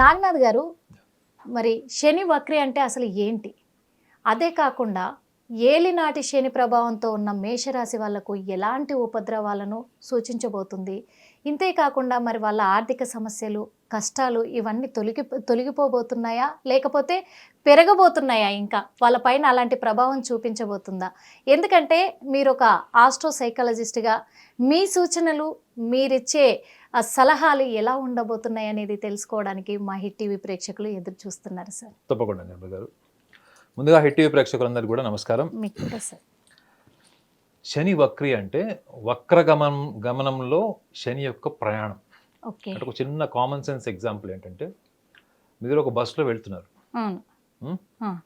నాగనాథ్ గారు మరి శని వక్రి అంటే అసలు ఏంటి? అదే కాకుండా ఏలినాటి శని ప్రభావంతో ఉన్న మేషరాశి వాళ్ళకు ఎలాంటి ఉపద్రవాలను సూచించబోతుంది? ఇంతేకాకుండా మరి వాళ్ళ ఆర్థిక సమస్యలు కష్టాలు ఇవన్నీ తొలగి తొలగిపోబోతున్నాయా? లేకపోతే పెరగబోతున్నాయా ఇంకా? వాళ్ళపైన అలాంటి ప్రభావం చూపించబోతుందా? ఎందుకంటే మీరు ఒక ఆస్ట్రో సైకాలజిస్ట్గా మీ సూచనలు మీరిచ్చే ఆ సలహాలు ఎలా ఉండబోతున్నాయి అనేది తెలుసుకోవడానికి మా హిట్ టీవీ ప్రేక్షకులు ఎదురు చూస్తున్నారు సార్. తప్పకుండా నిర్మల గారు. ముందుగా హిట్ టీవీ ప్రేక్షకులందరికీ కూడా నమస్కారం. మీకు కూడా సార్. శని వక్రి అంటే వక్ర గమనం గమనంలో శని యొక్క ప్రయాణం. ఓకే. అంటే ఒక చిన్న కామన్ సెన్స్ ఎగ్జాంపుల్ ఏంటంటే మీరు ఒక బస్సులో వెళ్తున్నారు. అవును. ఉం? ఆ,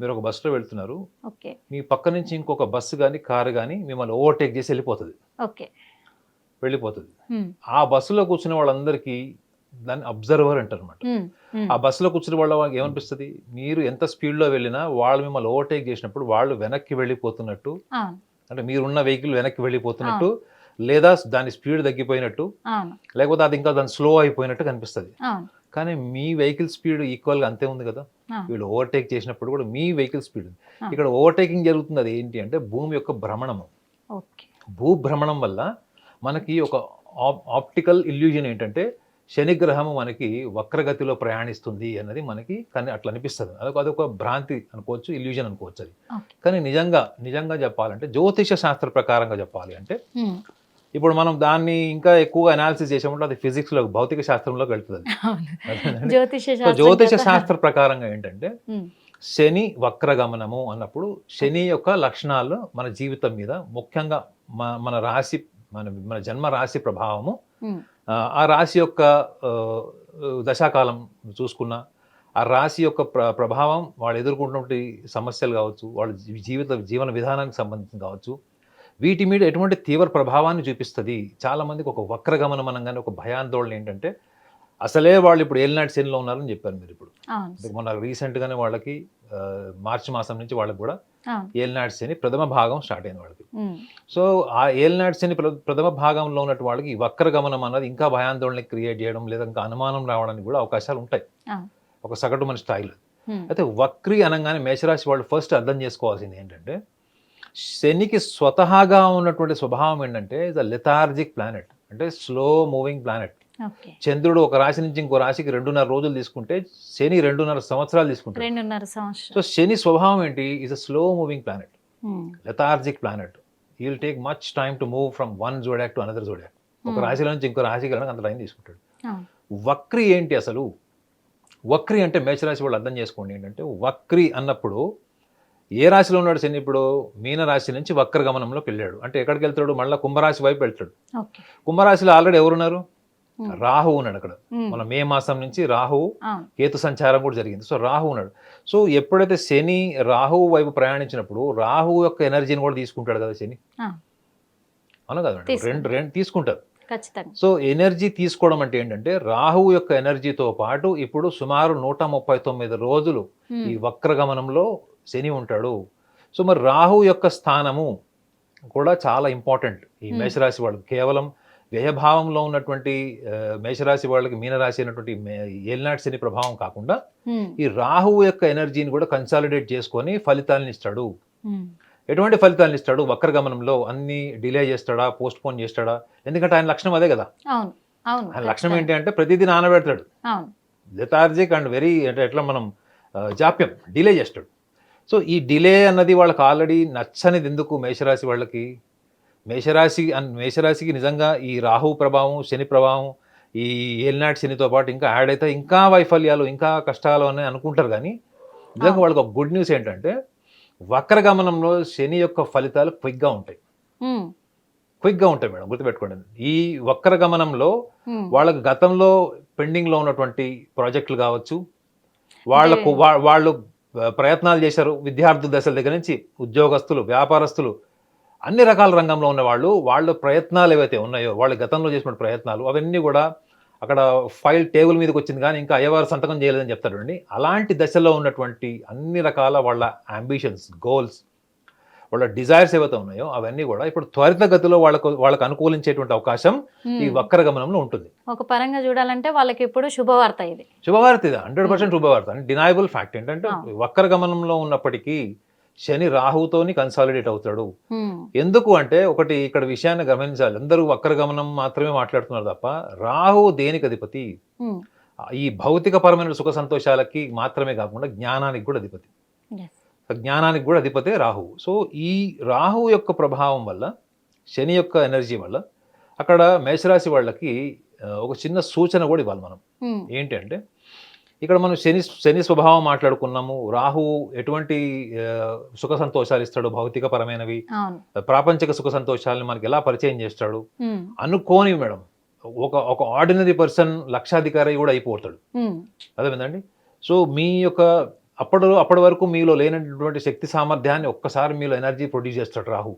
మీరు ఒక బస్సులో వెళ్తున్నారు. ఓకే. మీ పక్క నుంచి ఇంకొక బస్సు కానీ కారు కానీ మిమ్మల్ని ఓవర్టేక్ చేసి వెళ్ళిపోతుంది. ఓకే. వెళ్ళిపోతుంది. ఆ బస్సులో కూర్చున్న వాళ్ళందరికీ దాన్ని అబ్జర్వర్ అంటారు అనమాట ఆ బస్సులో కూర్చున్న వాళ్ళ వాళ్ళకి ఏమనిపిస్తుంది? మీరు ఎంత స్పీడ్లో వెళ్ళినా వాళ్ళు మిమ్మల్ని ఓవర్టేక్ చేసినప్పుడు వాళ్ళు వెనక్కి వెళ్ళిపోతున్నట్టు అంటే మీరున్న వెహికల్ వెనక్కి వెళ్ళిపోతున్నట్టు లేదా దాని స్పీడ్ తగ్గిపోయినట్టు లేకపోతే అది ఇంకా దాని స్లో అయిపోయినట్టు కనిపిస్తుంది. కానీ మీ వెహికల్ స్పీడ్ ఈక్వల్గా అంతే ఉంది కదా. వీళ్ళు ఓవర్టేక్ చేసినప్పుడు కూడా మీ వెహికల్ స్పీడ్. ఇక్కడ ఓవర్టేకింగ్ జరుగుతుంది అది ఏంటి అంటే భూమి యొక్క భ్రమణము. భూభ్రమణం వల్ల మనకి ఒక ఆప్టికల్ ఇల్యూజన్ ఏంటంటే శనిగ్రహము మనకి వక్రగతిలో ప్రయాణిస్తుంది అన్నది మనకి కానీ అట్లా అనిపిస్తుంది. అదొక అదొక భ్రాంతి అనుకోవచ్చు ఇల్యూజన్ అనుకోవచ్చు అది. కానీ నిజంగా నిజంగా చెప్పాలంటే జ్యోతిష శాస్త్ర ప్రకారంగా చెప్పాలి అంటే ఇప్పుడు మనం దాన్ని ఇంకా ఎక్కువగా అనాలిసిస్ చేసామంటే అది ఫిజిక్స్లో భౌతిక శాస్త్రంలోకి వెళ్తుంది. జ్యోతిష శాస్త్రం ప్రకారంగా ఏంటంటే శని వక్రగమనము అన్నప్పుడు శని యొక్క లక్షణాలు మన జీవితం మీద ముఖ్యంగా మన రాశి మన మన జన్మ రాశి ప్రభావము. ఆ, రాశి యొక్క దశాకాలం చూసుకున్నా ఆ రాశి యొక్క ప్ర ప్రభావం వాళ్ళు ఎదుర్కొంటున్నటువంటి సమస్యలు కావచ్చు వాళ్ళ జీవిత జీవన విధానానికి సంబంధించి కావచ్చు వీటి మీద ఎటువంటి తీవ్ర ప్రభావాన్ని చూపిస్తుంది. చాలా మందికి ఒక వక్రగమనం అనగానే ఒక భయాందోళన ఏంటంటే అసలే వాళ్ళు ఇప్పుడు ఏలినాటి శనిలో ఉన్నారని చెప్పారు మీరు ఇప్పుడు. మొన్న రీసెంట్గానే వాళ్ళకి మార్చి మాసం నుంచి వాళ్ళకి కూడా ఏలినాటి శని ప్రథమ భాగం స్టార్ట్ అయింది వాళ్ళకి సో ఆ ఏలినాటి శని ప్ర- ప్రథమ భాగంలో ఉన్నట్టు వాళ్ళకి ఈ వక్ర గమనం అన్నది ఇంకా భయాందోళన క్రియేట్ చేయడం లేదా ఇంకా అనుమానం రావడానికి కూడా అవకాశాలు ఉంటాయి. ఒక సగటు మన స్థాయిలో అయితే వక్రి అనగానే మేషరాశి వాళ్ళు ఫస్ట్ అర్థం చేసుకోవాల్సింది ఏంటంటే శనికి స్వతహాగా ఉన్నటువంటి స్వభావం ఏంటంటే ఇస్ అ లెథార్జిక్ ప్లానెట్ అంటే స్లో మూవింగ్ ప్లానెట్ చంద్రుడు ఒక రాశి నుంచి ఇంకో రాశికి రెండున్నర రోజులు తీసుకుంటే శని రెండున్నర సంవత్సరాలు తీసుకుంటాడు. రెండున్నర సంవత్సరం సో శని స్వభావం ఏంటి? Is a slow moving planet lethargic planet he will take much time to move from one zodiac to another zodiac ఒక Hmm. రాశిలో నుంచి ఇంకో రాశికి వెళ్ళడానికి అంత టైం తీసుకుంటాడు. అవును వక్రి ఏంటి అసలు? వక్రి అంటే మేషరాశి వాళ్ళు అర్థం చేసుకోండి ఏంటంటే వక్రి అన్నప్పుడు ఏ రాశిలో ఉన్నాడు శని ఇప్పుడు? మీన రాశి నుంచి వక్ర గమనంలోకి వెళ్ళాడు. అంటే ఎక్కడికి వెళ్తాడు? మళ్ళీ కుంభరాశి వైపు వెళ్తాడు. కుంభరాశిలో ఆల్రెడీ ఎవరున్నారు? ఉమ్, రాహు ఉన్నాడు అక్కడ. ఉమ్, మన మే మాసం నుంచి రాహువు అవును కేతు సంచారం కూడా జరిగింది. సో రాహు ఉన్నాడు. సో ఎప్పుడైతే శని రాహువు వైపు ప్రయాణించినప్పుడు రాహు యొక్క ఎనర్జీని కూడా తీసుకుంటాడు కదా శని? ఆ. అవును కదా. రెండు రెండు తీసుకుంటారు. సో ఎనర్జీ తీసుకోవడం అంటే ఏంటంటే రాహువు యొక్క ఎనర్జీతో పాటు ఇప్పుడు సుమారు నూట ముప్పై తొమ్మిది రోజులు ఉమ్, ఈ వక్రగమనంలో శని ఉంటాడు. సో మరి రాహు యొక్క స్థానము కూడా చాలా ఇంపార్టెంట్ ఈ Hmm. మేషరాశి వాళ్ళకి కేవలం వ్యయభావంలో ఉన్నటువంటి మేషరాశి వాళ్ళకి మీనరాశి అయినటువంటి ఏలినాటి శని ప్రభావం కాకుండా ఈ రాహువు యొక్క ఎనర్జీని కూడా కన్సాలిడేట్ చేసుకొని ఫలితాలను ఇస్తాడు. ఎటువంటి ఫలితాలను ఇస్తాడు? వక్రగమనంలో అన్ని డిలే చేస్తాడా? పోస్ట్ పోన్ చేస్తాడా? ఎందుకంటే ఆయన లక్షణం అదే కదా. ఆయన లక్షణం. ఏంటి అంటే ప్రతిదీ నానబెడతాడు. లెథార్జిక్ అండ్ వెరీ అంటే ఎట్లా మనం జాప్యం డిలే చేస్తాడు. సో ఈ డిలే అన్నది వాళ్ళకి ఆల్రెడీ నచ్చనిది ఎందుకు మేషరాశి వాళ్ళకి? మేషరాశి మేషరాశికి నిజంగా ఈ రాహు ప్రభావం శని ప్రభావం ఈ ఏలినాటి శనితో పాటు ఇంకా యాడ్ అయితే ఇంకా వైఫల్యాలు ఇంకా కష్టాలు అని అనుకుంటారు కానీ నిజంగా వాళ్ళకి ఒక గుడ్ న్యూస్ ఏంటంటే వక్రగమనంలో శని యొక్క ఫలితాలు క్విక్గా ఉంటాయి. క్విక్గా ఉంటాయి మేడం గుర్తుపెట్టుకోండి. ఈ వక్రగమనంలో. వాళ్ళకి గతంలో పెండింగ్లో ఉన్నటువంటి ప్రాజెక్టులు కావచ్చు వాళ్ళకు వాళ్ళు ప్రయత్నాలు చేశారు విద్యార్థి దశల దగ్గర నుంచి ఉద్యోగస్తులు వ్యాపారస్తులు అన్ని రకాల రంగంలో ఉన్న వాళ్ళు వాళ్ళ ప్రయత్నాలు ఏవైతే ఉన్నాయో వాళ్ళు గతంలో చేసిన ప్రయత్నాలు అవన్నీ కూడా అక్కడ ఫైల్ టేబుల్ మీదకి వచ్చింది కానీ ఇంకా అయ్యవారు సంతకం చేయలేదని చెప్తారండి అలాంటి దశలో ఉన్నటువంటి అన్ని రకాల వాళ్ళ అంబిషన్స్ గోల్స్ వాళ్ళ డిజైర్స్ ఏవైతే ఉన్నాయో అవన్నీ కూడా ఇప్పుడు త్వరితగతిలో వాళ్ళకు వాళ్ళకు అనుకూలించేటువంటి అవకాశం ఈ ఉమ్. వక్రగమనంలో ఉంటుంది ఒక పరంగా చూడాలంటే వాళ్ళకి ఇప్పుడు శుభవార్త ఇది శుభవార్త ఇది హండ్రెడ్ పర్సెంట్ శుభవార్త డినయబుల్ ఫ్యాక్ట్ ఏంటంటే ఆ. వక్రగమనంలో ఉన్నప్పటికీ శని రాహుతోని కన్సాలిడేట్ అవుతాడు. ఎందుకు అంటే ఒకటి ఇక్కడ విషయాన్ని గమనించాలి. అందరూ వక్రగమనం మాత్రమే మాట్లాడుతున్నారు తప్ప రాహు దేనికి అధిపతి. ఈ భౌతికపరమైన సుఖ సంతోషాలకి మాత్రమే కాకుండా జ్ఞానానికి కూడా అధిపతి. జ్ఞానానికి కూడా అధిపతే రాహు. సో ఈ రాహు యొక్క ప్రభావం వల్ల శని యొక్క ఎనర్జీ వల్ల అక్కడ మేషరాశి వాళ్ళకి ఒక చిన్న సూచన కూడా ఇవ్వాలి మనం. ఉమ్, ఏంటంటే ఇక్కడ మనం శని శని స్వభావం మాట్లాడుకున్నాము. రాహు ఎటువంటి సుఖ సంతోషాలు ఇస్తాడు? భౌతికపరమైనవి. అవును. ప్రాపంచిక సుఖ సంతోషాలను మనకి ఎలా పరిచయం చేస్తాడు? అనుకోని మేడం ఒక ఒక ఆర్డినరీ పర్సన్ లక్షాధికారి కూడా అయిపోతాడు. అదేవిధండి సో మీ యొక్క అప్పటి అప్పటి వరకు మీలో లేనటువంటి శక్తి సామర్థ్యాన్ని ఒక్కసారి మీలో ఎనర్జీ ప్రొడ్యూస్ చేస్తాడు రాహు.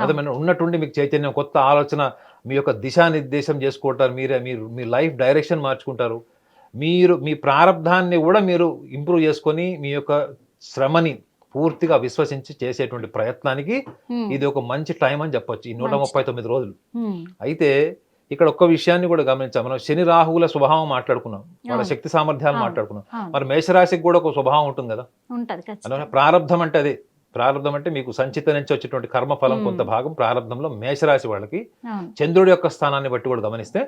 అదేమైనా ఉన్నట్టుండి మీకు చైతన్యం కొత్త ఆలోచన మీ యొక్క దిశానిర్దేశం చేసుకుంటారు మీరే మీరు మీ లైఫ్ డైరెక్షన్ మార్చుకుంటారు. మీరు మీ ప్రారంధాన్ని కూడా మీరు ఇంప్రూవ్ చేసుకొని మీ యొక్క శ్రమని పూర్తిగా విశ్వసించి చేసేటువంటి ప్రయత్నానికి ఇది ఒక మంచి టైం అని చెప్పొచ్చు ఈ నూట ముప్పై తొమ్మిది రోజులు. అయితే ఇక్కడ ఒక్క విషయాన్ని కూడా గమనించాం మనం శని రాహువుల స్వభావం మాట్లాడుకున్నాం. వాళ్ళ. శక్తి సామర్థ్యాలు. మాట్లాడుకున్నాం. మరి మేషరాశికి కూడా ఒక స్వభావం ఉంటుంది కదా? ప్రారంధం అంటే అదే. ప్రారంధం అంటే మీకు సంచిత నుంచి వచ్చేటువంటి కర్మఫలం. కొంత భాగం ప్రారంధంలో మేషరాశి వాళ్ళకి చంద్రుడి యొక్క స్థానాన్ని బట్టి కూడా గమనిస్తే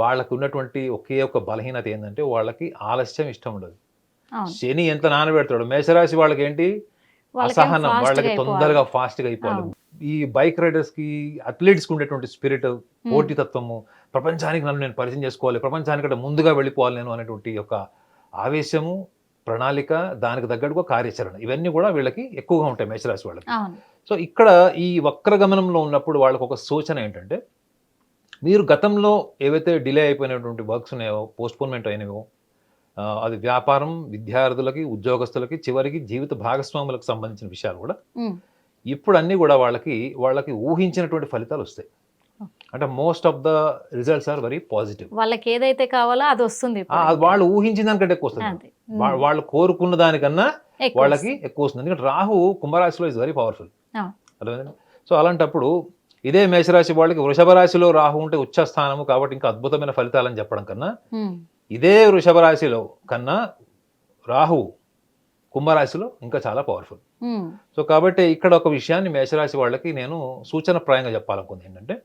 వాళ్ళకు ఉన్నటువంటి ఒకే ఒక బలహీనత ఏంటంటే వాళ్ళకి ఆలస్యం ఇష్టం ఉండదు. శని ఎంత నానబెడతాడు మేషరాశి వాళ్ళకి ఏంటి అసహనం వాళ్ళకి. తొందరగా ఫాస్ట్గా అయిపోవాలి. ఈ బైక్ రైడర్స్కి అథ్లీట్స్కి ఉండేటువంటి స్పిరిట్ పోటీతత్వము ప్రపంచానికి నన్ను నేను పరిచయం చేసుకోవాలి ప్రపంచానికంటే ముందుగా వెళ్ళిపోవాలి నేను అనేటువంటి యొక్క ఆవేశము ప్రణాళిక దానికి తగ్గట్టుగా కార్యాచరణ. ఇవన్నీ కూడా వీళ్ళకి ఎక్కువగా ఉంటాయి మేషరాశి వాళ్ళకి. సో ఇక్కడ ఈ వక్రగమనంలో ఉన్నప్పుడు వాళ్ళకి ఒక సూచన ఏంటంటే మీరు గతంలో ఏవైతే డిలే అయిపోయినటువంటి వర్క్స్ ఉన్నాయో పోస్ట్పోన్మెంట్ అయినవో అది వ్యాపారం విద్యార్థులకి ఉద్యోగస్తులకి చివరికి జీవిత భాగస్వాములకు సంబంధించిన విషయాలు కూడా ఇప్పుడు అన్నీ కూడా వాళ్ళకి వాళ్ళకి ఊహించినటువంటి ఫలితాలు వస్తాయి. అంటే most of the results are very positive వాళ్ళకి ఏదైతే కావాలో అది వస్తుంది. వాళ్ళు ఊహించిన దానికంటే ఎక్కువ వస్తుంది. వాళ్ళు కోరుకున్న దానికన్నా వాళ్ళకి. ఎక్కువ వస్తుంది. ఎందుకంటే రాహు కుంభరాశిలో ఇస్ వెరీ పవర్ఫుల్. అర్థమైందండి? సో అలాంటప్పుడు ఇదే మేషరాశి వాళ్ళకి వృషభ రాశిలో రాహు ఉంటే ఉచ్చ స్థానము కాబట్టి ఇంకా అద్భుతమైన ఫలితాలని చెప్పడం కన్నా ఇదే వృషభ రాశిలో కన్నా రాహు కుంభరాశిలో ఇంకా చాలా పవర్ఫుల్ సో కాబట్టి ఇక్కడ ఒక విషయాన్ని మేషరాశి వాళ్ళకి నేను సూచనప్రాయంగా చెప్పాలనుకుంది ఏంటంటే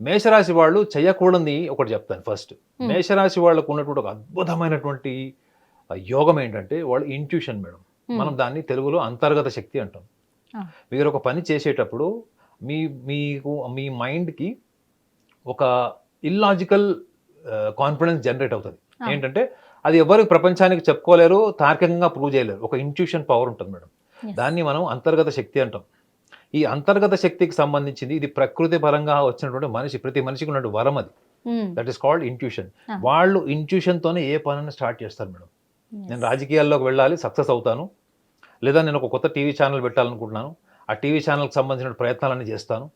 మేషరాశి వాళ్ళు చేయకూడని ఒకటి చెప్తాను ఫస్ట్. మేషరాశి వాళ్ళకు ఉన్నటువంటి ఒక అద్భుతమైనటువంటి యోగం ఏంటంటే వాళ్ళు ఇంట్యూషన్ మేడం. మనం దాన్ని తెలుగులో అంతర్గత శక్తి అంటాం. మీరు ఒక పని చేసేటప్పుడు మీ మీకు మీ మైండ్కి ఒక ఇల్లాజికల్ కాన్ఫిడెన్స్ జనరేట్ అవుతుంది. ఏంటంటే అది ఎవరు ప్రపంచానికి చెప్పుకోలేరు తార్కికంగా ప్రూవ్ చేయలేరు. ఒక ఇంట్యూషన్ పవర్ ఉంటుంది మేడం. దాన్ని మనం అంతర్గత శక్తి అంటాం. ఈ అంతర్గత శక్తికి సంబంధించింది ఇది ప్రకృతి పరంగా వచ్చినటువంటి మనిషి ప్రతి మనిషికి ఉన్నటువంటి వరం అది. That is called intuition. వాళ్ళు intuition తోనే ఏ పనైనా స్టార్ట్ చేస్తారు మేడం. నేను రాజకీయాల్లోకి వెళ్ళాలి సక్సెస్ అవుతాను. లేదా నేను ఒక కొత్త టీవీ ఛానల్ పెట్టాలనుకుంటున్నాను. ఆ టీవీ ఛానల్కి సంబంధించిన ప్రయత్నాలన్నీ చేస్తాను.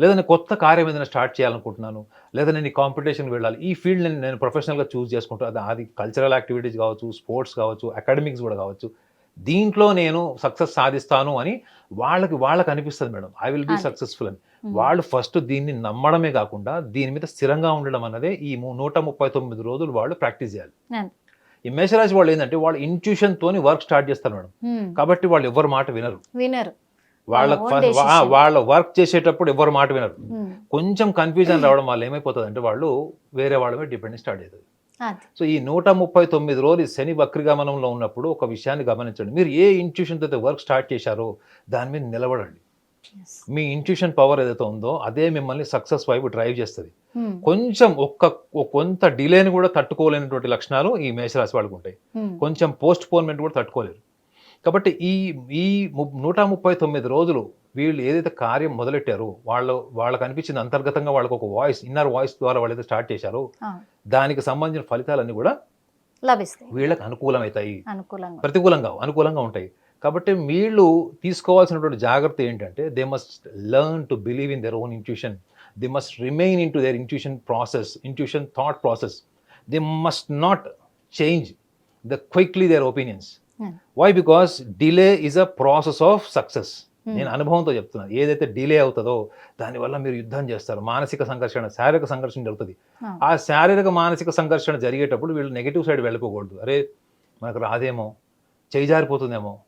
లేదా నేను కొత్త కార్యం ఏదైనా స్టార్ట్ చేయాలనుకుంటున్నాను లేదా నేను ఈ కాంపిటీషన్కి వెళ్ళాలి. ఈ ఫీల్డ్ నేను నేను ప్రొఫెషనల్గా చూస్ చేసుకుంటాను అది అది కల్చరల్ యాక్టివిటీస్ కావచ్చు స్పోర్ట్స్ కావచ్చు అకాడమిక్స్ కూడా కావచ్చు. దీంట్లో నేను సక్సెస్ సాధిస్తాను అని వాళ్ళకి వాళ్ళకి అనిపిస్తుంది madam. I will be. Successful అని. వాళ్ళు ఫస్ట్ దీన్ని నమ్మడమే కాకుండా దీని మీద స్థిరంగా ఉండడం అన్నదే ఈ నూట ముప్పై తొమ్మిది రోజులు వాళ్ళు ప్రాక్టీస్ చేయాలి. ఈ మేషరాశి వాళ్ళు ఏంటంటే వాళ్ళు intuition తోని వర్క్ స్టార్ట్ చేస్తారు మేడం. కాబట్టి వాళ్ళు ఎవరి మాట వినరు. వినరు. వాళ్ళ వాళ్ళ వర్క్ చేసేటప్పుడు ఎవరి మాట వినరు. ఉమ్, కొంచెం కన్ఫ్యూజన్ రావడం వల్ల ఏమైపోతుంది అంటే వాళ్ళు వేరే వాళ్ళ మీద డిపెండ్ స్టార్ట్ అవుతుంది సో ఈ నూట ముప్పై తొమ్మిది రోజులు శని వక్రిగమనంలో ఉన్నప్పుడు ఒక విషయాన్ని గమనించండి. మీరు ఏ intuition తో వర్క్ స్టార్ట్ చేశారో దాని మీద నిలబడండి. మీ ఇంట్యూషన్ పవర్ ఏదైతే ఉందో అదే మిమ్మల్ని సక్సెస్ వైపు డ్రైవ్ చేస్తుంది. Hmm. కొంచెం ఒక్క కొంత డిలేని కూడా తట్టుకోలేనటువంటి లక్షణాలు ఈ మేషరాశి వాళ్ళకు ఉంటాయి. Hmm. కొంచెం పోస్ట్ పోన్మెంట్ కూడా తట్టుకోలేరు. కాబట్టి ఈ ఈ నూట ముప్పై తొమ్మిది రోజులు వీళ్ళు ఏదైతే కార్యం మొదలెట్టారో వాళ్ళు వాళ్ళకి అనిపించింది అంతర్గతంగా వాళ్ళకి ఒక వాయిస్ ఇన్నర్ వాయిస్ ద్వారా వాళ్ళు ఏదైతే స్టార్ట్ చేశారో దానికి సంబంధించిన ఫలితాలన్నీ కూడా లభిస్తాయి. వీళ్ళకి అనుకూలమవుతాయి. అనుకూలంగా ప్రతికూలంగా అనుకూలంగా ఉంటాయి. కాబట్టి వీళ్ళు తీసుకోవాల్సినటువంటి జాగ్రత్త ఏంటంటే they must learn to believe in their own intuition they must remain in to their intuition process intuition thought process they must not change the quickly their opinions. Why because delay is a process of success. నేను అనుభవంతో చెప్తున్నాను ఏదైతే delay అవుతుందో దానివల్ల మీరు యుద్ధం చేస్తారు. మానసిక సంఘర్షణ శారీరక సంఘర్షణ జరుగుతుంది. ఆ. శారీరక మానసిక సంఘర్షణ జరిగేటప్పుడు వీళ్ళు నెగిటివ్ సైడ్ వెళ్ళిపోకూడదు. అరే మనకు రాదేమో చేయి జారిపోతుందేమో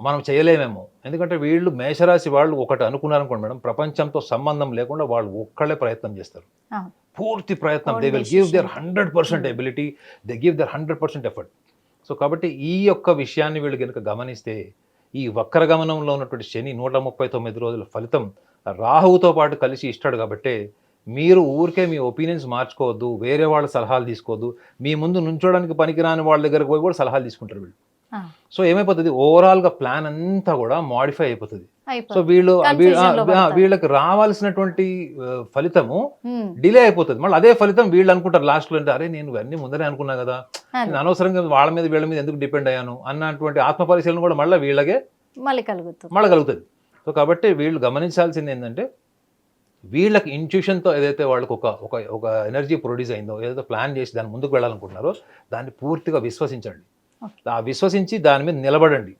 మనం చేయలేమేమో. ఎందుకంటే వీళ్ళు మేషరాశి వాళ్ళు ఒకటి అనుకున్నారనుకోండి మేడం ప్రపంచంతో సంబంధం లేకుండా వాళ్ళు ఒక్కళ్ళే ప్రయత్నం చేస్తారు. పూర్తి ప్రయత్నం. They will give their. Hundred percent. Ability they give their hundred percent effort so కాబట్టి ఈ యొక్క విషయాన్ని వీళ్ళు కనుక గమనిస్తే ఈ వక్ర గమనంలో ఉన్నటువంటి శని నూట ముప్పై తొమ్మిది రోజుల ఫలితం రాహువుతో పాటు కలిసి ఇస్తాడు కాబట్టి మీరు ఊరికే మీ ఒపీనియన్స్ మార్చుకోవద్దు వేరే వాళ్ళ సలహాలు తీసుకోవద్దు మీ ముందు నుంచోడానికి పనికిరాని వాళ్ళ దగ్గరకు పోయి కూడా సలహాలు తీసుకుంటారు వీళ్ళు. సో ఏమైపోతుంది? ఓవరాల్గా ప్లాన్ అంతా కూడా మాడిఫై అయిపోతుంది. సో వీళ్ళు లో. వీళ్ళకి రావాల్సినటువంటి ఫలితము. డిలే అయిపోతుంది. మళ్ళీ అదే ఫలితం వీళ్ళు అనుకుంటారు లాస్ట్లో అంటే అరే నేను ఇవన్నీ ముందరే అనుకున్నా కదా. నేను అనవసరంగా వాళ్ళ మీద వీళ్ళ మీద ఎందుకు డిపెండ్ అయ్యాను? అన్నటువంటి ఆత్మ పరిశీలన కూడా మళ్ళీ వీళ్ళకే మళ్ళీ కలుగుతుంది. మళ్ళీ కలుగుతుంది. సో కాబట్టి వీళ్ళు గమనించాల్సింది ఏంటంటే వీళ్ళకి ఇంట్యూషన్తో ఏదైతే వాళ్ళకి ఒక ఒక ఒక ఎనర్జీ ప్రొడ్యూస్ అయిందో ఏదైతే ప్లాన్ చేసి దాని ముందుకు వెళ్ళాలనుకుంటున్నారో దాన్ని పూర్తిగా విశ్వసించండి. ఆ విశ్వసించి దాని మీద నిలబడండి.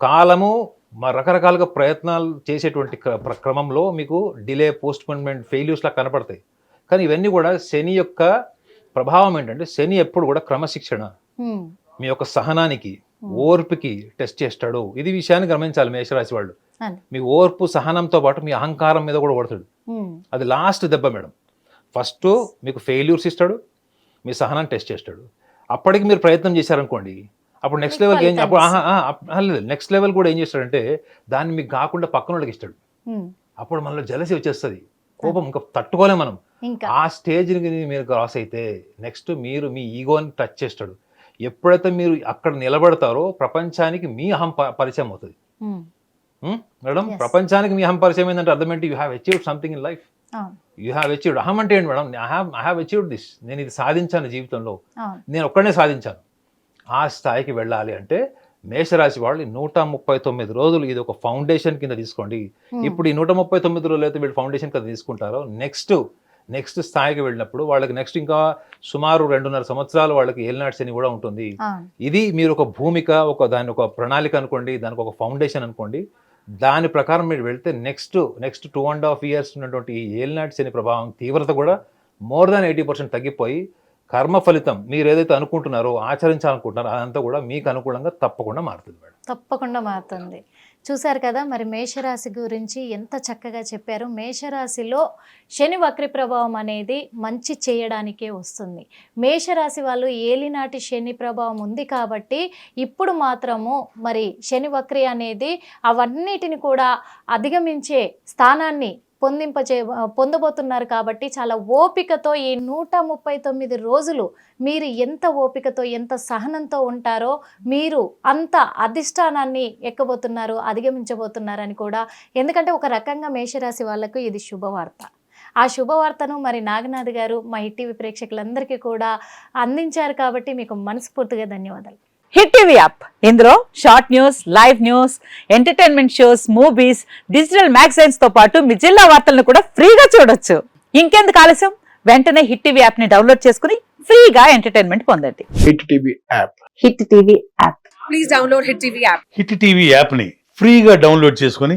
కాలము మా రకరకాలుగా ప్రయత్నాలు చేసేటువంటి క్రమంలో మీకు డిలే పోస్ట్పోన్మెంట్ ఫెయిల్యూస్లా కనపడతాయి. కానీ ఇవన్నీ కూడా శని యొక్క ప్రభావం ఏంటంటే శని ఎప్పుడు కూడా క్రమశిక్షణ. మీ యొక్క సహనానికి. ఓర్పుకి టెస్ట్ చేస్తాడు. ఇది విషయాన్ని గమనించాలి మేషరాశి వాళ్ళు. మీ ఓర్పు సహనంతో పాటు మీ అహంకారం మీద కూడా కొడతాడు. అది లాస్ట్ దెబ్బ మేడం. ఫస్ట్ మీకు ఫెయిల్యూర్స్ ఇస్తాడు. మీ సహనాన్ని టెస్ట్ చేస్తాడు. అప్పటికి మీరు ప్రయత్నం చేశారనుకోండి అప్పుడు నెక్స్ట్ మీకు లెవెల్కి ఏం అప్పుడు లేదు నెక్స్ట్ లెవెల్ కూడా ఏం చేస్తాడంటే దాన్ని మీకు కాకుండా పక్కన వాళ్ళకి ఇస్తాడు. అప్పుడు మనలో జలసి వచ్చేస్తుంది. కోపం ఇంకా తట్టుకోలేం మనం. ఆ స్టేజ్ని మీరు క్రాస్ అయితే నెక్స్ట్ మీరు మీ ఈగోని టచ్ చేస్తాడు. ఎప్పుడైతే మీరు అక్కడ నిలబడతారో ప్రపంచానికి మీ అహం పరిచయం అవుతుంది? మేడం. ప్రపంచానికి మీ అహం పరిచయం ఏంటంటే అర్థం ఏంటి you have achieved something in life you have achieved అహం అంటే ఏంటి madam I have I have achieved this నేను ఇది సాధించాను జీవితంలో. అవును నేను ఒక్కడనే సాధించాను. ఆ స్థాయికి వెళ్ళాలి అంటే మేషరాశి వాళ్ళు నూట ముప్పై తొమ్మిది రోజులు ఇది ఒక ఫౌండేషన్ కింద తీసుకోండి. Hmm. ఇప్పుడు ఈ నూట ముప్పై తొమ్మిది రోజులు అయితే వీళ్ళు ఫౌండేషన్ కింద తీసుకుంటారో నెక్స్ట్ నెక్స్ట్ స్థాయికి వెళ్ళినప్పుడు వాళ్ళకి నెక్స్ట్ ఇంకా సుమారు రెండున్నర సంవత్సరాలు వాళ్ళకి ఏలినాటి శని కూడా ఉంటుంది. అవును ఇది మీరు ఒక భూమిక ఒక దాని ఒక ప్రణాళిక అనుకోండి దానికి ఒక ఫౌండేషన్ అనుకోండి. దాని ప్రకారం మీరు వెళ్తే next next two and half years ఉన్నటువంటి ఈ ఏలినాటి శని ప్రభావం తీవ్రత కూడా మోర్ దాన్ ఎయిటీ పర్సెంట్ తగ్గిపోయి కర్మ ఫలితం మీరు ఏదైతే అనుకుంటున్నారో ఆచరించాలనుకుంటున్నారో అదంతా కూడా మీకు అనుకూలంగా తప్పకుండా మారుతుంది మేడం. తప్పకుండా మారుతుంది. చూశారు కదా మరి మేషరాశి గురించి ఎంత చక్కగా చెప్పారు. మేషరాశిలో శని వక్రి ప్రభావం అనేది మంచి చేయడానికే వస్తుంది. మేషరాశి వాళ్ళు ఏలినాటి శని ప్రభావం ఉంది కాబట్టి ఇప్పుడు మాత్రము మరి శని వక్రి అనేది అవన్నిటిని కూడా అధిగమించే స్థానాన్ని పొందింపచే పొందబోతున్నారు కాబట్టి చాలా ఓపికతో ఈ నూట ముప్పై తొమ్మిది రోజులు మీరు ఎంత ఓపికతో ఎంత సహనంతో ఉంటారో మీరు అంత అధిష్టానాన్ని ఎక్కబోతున్నారు అధిగమించబోతున్నారని కూడా ఎందుకంటే ఒక రకంగా మేషరాశి వాళ్ళకు ఇది శుభవార్త. ఆ శుభవార్తను మరి నాగనాథ్ గారు మా ఈటీవీ ప్రేక్షకులందరికీ కూడా అందించారు కాబట్టి మీకు మనస్ఫూర్తిగా ధన్యవాదాలు. Hit TV app. ఇందులో short news live news entertainment shows movies digital మ్యాగజైన్స్తో పాటు మీ జిల్లా వార్తలను కూడా ఫ్రీగా చూడొచ్చు. ఇంకెందుకు ఆలస్యం? వెంటనే హిట్ టీవీ యాప్ని డౌన్లోడ్ చేసుకుని ఫ్రీగా ఎంటర్టైన్మెంట్ పొందండి. Hit TV app. Hit TV app. Please download Hit TV app. Hit TV యాప్ని ఫ్రీగా డౌన్లోడ్ చేసుకొని